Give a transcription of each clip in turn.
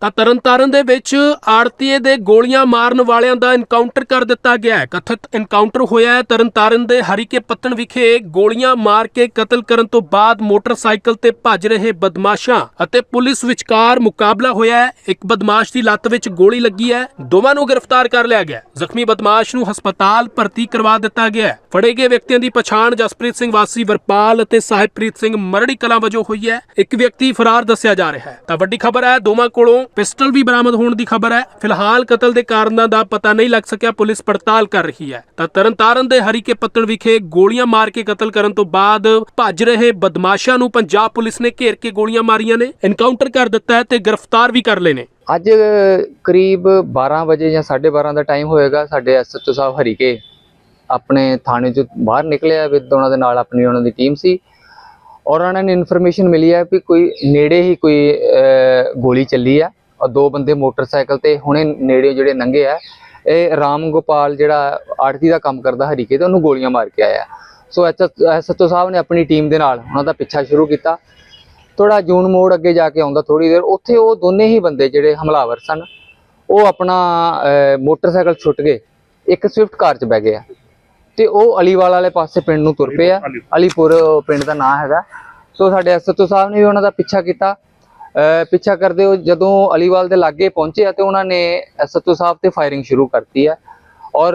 ਤਾਂ ਤਰਨਤਾਰਨ ਦੇ ਵਿੱਚ ਆੜਤੀਏ ਦੇ ਗੋਲੀਆਂ ਮਾਰਨ ਵਾਲਿਆਂ ਦਾ ਇਨਕਾਊਂਟਰ ਕਰ ਦਿੱਤਾ ਗਿਆ ਹੈ। ਕਥਿਤ ਇਨਕਾਊਂਟਰ ਹੋਇਆ ਹੈ ਤਰਨਤਾਰਨ ਦੇ ਹਰੀਕੇ ਪੱਤਣ ਵਿਖੇ। ਗੋਲੀਆਂ ਮਾਰ ਕੇ ਕਤਲ ਕਰਨ ਤੋਂ ਬਾਅਦ ਮੋਟਰਸਾਈਕਲ ਤੇ ਭੱਜ ਰਹੇ ਬਦਮਾਸ਼ਾਂ ਅਤੇ ਪੁਲਿਸ ਵਿਚਕਾਰ ਮੁਕਾਬਲਾ ਹੋਇਆ ਹੈ। ਇੱਕ ਬਦਮਾਸ਼ ਦੀ ਲੱਤ ਵਿੱਚ ਗੋਲੀ ਲੱਗੀ ਹੈ। ਦੋਵਾਂ ਨੂੰ ਗ੍ਰਿਫਤਾਰ ਕਰ ਲਿਆ ਗਿਆ ਜ਼ਖਮੀ ਬਦਮਾਸ਼ ਨੂੰ ਹਸਪਤਾਲ ਭਰਤੀ ਕਰਵਾ ਦਿੱਤਾ ਗਿਆ ਹੈ। ਫੜੇ ਗਏ ਵਿਅਕਤੀਆਂ ਦੀ ਪਛਾਣ ਜਸਪ੍ਰੀਤ ਸਿੰਘ ਵਾਸੀ ਵਰਪਾਲ ਅਤੇ ਸਾਹਿਬਪ੍ਰੀਤ ਸਿੰਘ ਮਰੜੀ ਕਲਾਂ ਵਜੋਂ ਹੋਈ ਹੈ। ਇੱਕ ਵਿਅਕਤੀ ਫਰਾਰ ਦੱਸਿਆ ਜਾ ਰਿਹਾ ਹੈ। ਤਾਂ ਵੱਡੀ ਖਬਰ ਹੈ, ਦੋਵਾਂ ਕੋਲੋਂ ਪਿਸਟਲ ਵੀ ਬਰਾਮਦ ਹੋਣ ਦੀ ਖਬਰ ਹੈ। ਫਿਲਹਾਲ ਕਤਲ ਦੇ ਕਾਰਨਾਂ ਦਾ ਪਤਾ ਨਹੀਂ ਲੱਗ ਸਕਿਆ, ਪੁਲਿਸ ਪੜਤਾਲ ਕਰ ਰਹੀ ਹੈ। ਤਾਂ ਤਰਨਤਾਰਨ ਦੇ ਹਰੀਕੇ ਪੱਤਣ ਵਿਖੇ ਗੋਲੀਆਂ ਮਾਰ ਕੇ ਕਤਲ ਕਰਨ ਤੋਂ ਬਾਅਦ ਭੱਜ ਰਹੇ ਬਦਮਾਸ਼ਾਂ ਨੂੰ ਪੰਜਾਬ ਪੁਲਿਸ ਨੇ ਘੇਰ ਕੇ ਗੋਲੀਆਂ ਮਾਰੀਆਂ ਨੇ। ਐਨਕਾਊਂਟਰ ਕਰ ਦਿੱਤਾ ਹੈ ਤੇ ਗ੍ਰਿਫਤਾਰ ਵੀ ਕਰ ਲਏ ਨੇ। ਅੱਜ ਕਰੀਬ 12 ਵਜੇ ਜਾਂ 12:30 ਦਾ ਟਾਈਮ ਹੋਏਗਾ, ਸਾਡੇ ਐਸਐਚਓ ਸਾਹਿਬ ਹਰੀਕੇ ਆਪਣੇ ਥਾਣੇ ਚੋਂ ਬਾਹਰ ਨਿਕਲਿਆ, ਵਿਦ ਉਹਨਾਂ ਦੇ ਨਾਲ ਆਪਣੀ ਉਹਨਾਂ ਦੀ ਟੀਮ ਸੀ। ਔਰ ਉਹਨਾਂ ਨੇ ਇਨਫੋਰਮੇਸ਼ਨ ਮਿਲੀ ਹੈ ਕਿ ਕੋਈ ਨੇੜੇ ਹੀ ਕੋਈ ਗੋਲੀ ਚੱਲੀ ਆ ਔਰ ਦੋ ਬੰਦੇ ਮੋਟਰਸਾਈਕਲ ਤੇ ਹੁਣੇ ਨੇੜੇ ਜਿਹੜੇ ਲੰਘੇ ਆ, ਇਹ ਰਾਮ ਗੋਪਾਲ ਜਿਹੜਾ ਆੜਤੀ ਦਾ ਕੰਮ ਕਰਦਾ ਹਰੀਕੇ ਤੇ ਉਹਨੂੰ ਗੋਲੀਆਂ ਮਾਰ ਕੇ ਆਇਆ। ਸੋ ਐਸਐਚਓ ਸਾਹਿਬ ਨੇ ਆਪਣੀ ਟੀਮ ਦੇ ਨਾਲ ਉਹਨਾਂ ਦਾ ਪਿੱਛਾ ਸ਼ੁਰੂ ਕੀਤਾ। ਥੋੜਾ ਜੂਨ ਮੋੜ ਅੱਗੇ ਜਾ ਕੇ ਆਉਂਦਾ ਥੋੜੀ ਦੇਰ, ਉੱਥੇ ਉਹ ਦੋਨੇ ਹੀ ਬੰਦੇ ਜਿਹੜੇ ਹਮਲਾਵਰ ਸਨ, ਉਹ ਆਪਣਾ ਮੋਟਰਸਾਈਕਲ ਛੁੱਟ ਗਏ, ਇੱਕ ਸਵਿਫਟ ਕਾਰ 'ਚ ਬਹਿ ਗਏ ਆ। ਤੇ ਉਹ ਅਲੀਵਾਲ ਵਾਲੇ ਪਾਸੇ ਪਿੰਡ ਨੂੰ ਤੁਰ ਪਏ ਆ। ਅਲੀਪੁਰ ਪਿੰਡ ਦਾ ਨਾਂ ਹੈਗਾ। ਸੋ ਸਾਡੇ ਐਸਐਚਓ ਸਾਹਿਬ ਨੇ ਵੀ ਉਹਨਾਂ ਦਾ ਪਿੱਛਾ ਕੀਤਾ। ਪਿੱਛਾ ਕਰਦੇ ਉਹ ਜਦੋਂ ਅਲੀਵਾਲ ਦੇ ਲਾਗੇ ਪਹੁੰਚੇ ਆ ਤੇ ਉਹਨਾਂ ਨੇ ਐਸਐਚਓ ਸਾਹਿਬ ਤੇ ਫਾਇਰਿੰਗ ਸ਼ੁਰੂ ਕਰਤੀ ਹੈ ਔਰ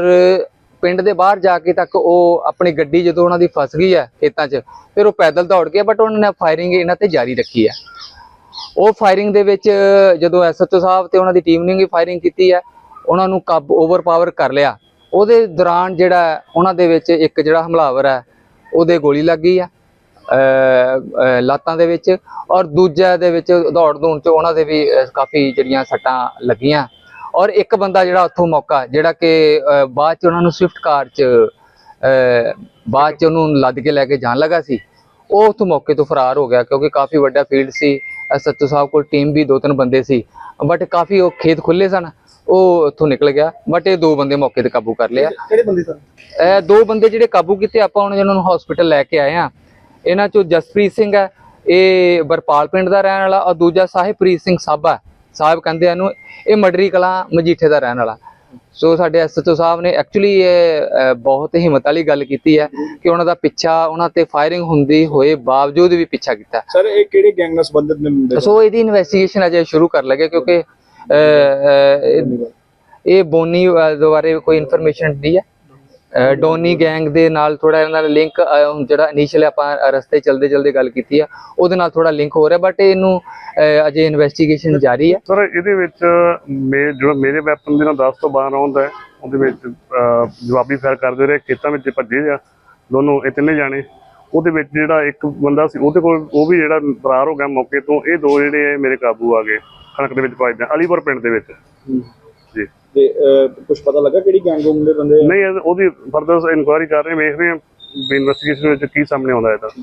ਪਿੰਡ ਦੇ ਬਾਹਰ ਜਾ ਕੇ ਤੱਕ ਉਹ ਆਪਣੀ ਗੱਡੀ ਜਦੋਂ ਉਹਨਾਂ ਦੀ ਫਸ ਗਈ ਹੈ ਖੇਤਾਂ 'ਚ ਫਿਰ ਉਹ ਪੈਦਲ ਦੌੜ ਗਏ ਬਟ ਉਹਨਾਂ ਨੇ ਫਾਇਰਿੰਗ ਇਹਨਾਂ ਤੇ ਜਾਰੀ ਰੱਖੀ ਹੈ ਉਹ ਫਾਇਰਿੰਗ ਦੇ ਵਿੱਚ ਜਦੋਂ ਐਸਐਚਓ ਸਾਹਿਬ ਤੇ ਉਹਨਾਂ ਦੀ ਟੀਮ ਨੇ ਵੀ ਫਾਇਰਿੰਗ ਕੀਤੀ ਹੈ ਉਹਨਾਂ ਨੂੰ ਕਾਬੂ ਓਵਰਪਾਵਰ ਕਰ ਲਿਆ। ਉਹਦੇ ਦੌਰਾਨ ਜਿਹੜਾ ਉਹਨਾਂ ਦੇ ਵਿੱਚ ਇੱਕ ਜਿਹੜਾ ਹਮਲਾਵਰ ਹੈ ਉਹਦੇ ਗੋਲੀ ਲੱਗ ਗਈ ਆ ਅਹ, ਲਾਤਾਂ ਦੇ ਵਿੱਚ ਔਰ ਦੂਜਾ ਦੇ ਵਿੱਚ ਦੌੜ ਦੂਣ ਚ ਉਹਨਾਂ ਦੇ ਵੀ ਕਾਫੀ ਜਿਹੜੀਆਂ ਸੱਟਾਂ ਲੱਗੀਆਂ ਔਰ ਇੱਕ ਬੰਦਾ ਜਿਹੜਾ ਉੱਥੋਂ ਮੌਕਾ ਜਿਹੜਾ ਕਿ ਬਾਅਦ ਚ ਉਹਨਾਂ ਨੂੰ ਸਵਿਫਟ ਕਾਰ ਚ ਬਾਅਦ ਚ ਉਹਨੂੰ ਲੱਦ ਕੇ ਲੈ ਕੇ ਜਾਣ ਲੱਗਾ ਸੀ ਉਹ ਉੱਥੋਂ ਮੌਕੇ ਤੋਂ ਫਰਾਰ ਹੋ ਗਿਆ ਕਿਉਂਕਿ ਕਾਫੀ ਵੱਡਾ ਫੀਲਡ ਸੀ ਐਸਐਚਓ ਸਾਹਿਬ ਕੋਲ ਟੀਮ ਵੀ ਦੋ ਤਿੰਨ ਬੰਦੇ ਸੀ ਬਟ ਕਾਫੀ ਉਹ ਖੇਤ ਖੁੱਲੇ ਸਨ ਉਹ ਉੱਥੋਂ ਨਿਕਲ ਗਿਆ ਬਟ ਇਹ ਦੋ ਬੰਦੇ ਮੌਕੇ ਤੇ ਕਾਬੂ ਕਰ ਲਿਆ। ਕਿਹੜੇ ਬੰਦੇ ਸਨ? ਇਹ ਦੋ ਬੰਦੇ ਜਿਹੜੇ ਕਾਬੂ ਕੀਤੇ ਆਪਾਂ ਹੁਣ ਇਹਨਾਂ ਨੂੰ ਹਸਪੀਟਲ ਲੈ ਕੇ ਆਏ ਆ ਇਹਨਾਂ ਚੋਂ ਜਸਪ੍ਰੀਤ ਸਿੰਘ ਹੈ ਇਹ ਵਰਪਾਲ ਪਿੰਡ ਦਾ ਰਹਿਣ ਵਾਲਾ ਔਰ ਦੂਜਾ ਸਾਹਿਬਪ੍ਰੀਤ ਸਿੰਘ ਸਾਬਾ ਸਾਹਿਬ ਕਹਿੰਦੇ ਆ ਇਹਨੂੰ ਇਹ ਮਡਰੀ ਕਲਾਂ ਮਜੀਠੇ ਦਾ ਰਹਿਣ ਵਾਲਾ। ਸੋ ਸਾਡੇ ਐਸਐਚਓ ਸਾਹਿਬ ਨੇ ਐਕਚੁਅਲੀ ਇਹ ਬਹੁਤ ਹਿੰਮਤ ਵਾਲੀ ਗੱਲ ਕੀਤੀ ਹੈ ਕਿ ਉਹਨਾਂ ਦਾ ਪਿੱਛਾ ਉਹਨਾਂ ਤੇ ਫਾਇਰਿੰਗ ਹੁੰਦੀ ਹੋਏ ਬਾਵਜੂਦ ਵੀ ਪਿੱਛਾ ਕੀਤਾ। ਸਰ ਇਹ ਕਿਹੜੇ ਗੈਂਗ ਨਾਲ ਸੰਬੰਧਿਤ ਨੇ ਸੋ ਇਹਦੀ ਇਨਵੈਸਟੀਗੇਸ਼ਨ ਅਜੇ ਸ਼ੁਰੂ ਕਰ ਲਗੇ ਕਿਉਂਕਿ ਇਹ- ਬੋਨੀ ਦੁਆਰੇ ਕੋਈ ਇਨਫੋਰਮੇਸ਼ਨ ਦੀ ਹੈ। ਡੋਨੀ ਗੈਂਗ ਦੇ ਨਾਲ ਥੋੜਾ ਇਹਨਾਂ ਦਾ ਲਿੰਕ ਜਿਹੜਾ ਇਨੀਸ਼ੀਅਲ ਆਪਾਂ ਰਸਤੇ ਚਲਦੇ ਚਲਦੇ ਗੱਲ ਕੀਤੀ ਆ, ਉਹਦੇ ਨਾਲ ਥੋੜਾ ਲਿੰਕ ਹੋ ਰਿਹਾ ਬਟ ਇਹਨੂੰ ਅਜੇ ਇਨਵੈਸਟੀਗੇਸ਼ਨ ਜਾਰੀ ਹੈ। ਸਰ ਇਹਦੇ ਵਿੱਚ ਮੇ ਜਿਹੜਾ ਮੇਰੇ ਵੈਪਨ ਦੇ ਨਾਲ 10 ਤੋਂ 12 ਰਾਉਂਡ ਉਹਦੇ ਵਿੱਚ ਜਵਾਬੀ ਫਾਇਰ ਕਰਦੇ ਰਹੇ, ਖੇਤਾਂ ਵਿੱਚ ਭੱਜੇ ਆ, ਦੋਨੋਂ ਇਹ ਤਿੰਨੇ ਜਾਣੇ। ਉਹਦੇ ਵਿੱਚ ਜਿਹੜਾ ਇੱਕ ਬੰਦਾ ਸੀ, ਉਹਦੇ ਕੋਲ ਉਹ ਵੀ ਜਿਹੜਾ ਫਰਾਰ ਹੋ ਗਿਆ ਮੌਕੇ ਤੋਂ, ਇਹ ਦੋ ਜਿਹੜੇ ਮੇਰੇ ਕਾਬੂ ਆ ਗਏ। ਕਣਕ ਦੇ ਵਿੱਚ ਭੱਜਦੇ ਅਲੀਪੁਰ ਪਿੰਡ ਦੇ ਵਿੱਚ। ਜੀ। ਤੇ ਕੁਝ ਪਤਾ ਲੱਗਾ ਕਿਹੜੀ ਗੈਂਗ ਦੇ ਬੰਦੇ ਆ? ਨਹੀਂ ਉਹਦੀ ਫਰਦਰ ਇਨਕੁਆਇਰੀ ਕਰ ਰਹੇ ਹਾਂ, ਵੇਖ ਰਹੇ ਹਾਂ ਇਨਵੈਸਟੀਗੇਸ਼ਨ ਵਿੱਚ ਕੀ ਸਾਹਮਣੇ ਆਉਂਦਾ ਇਹਦਾ।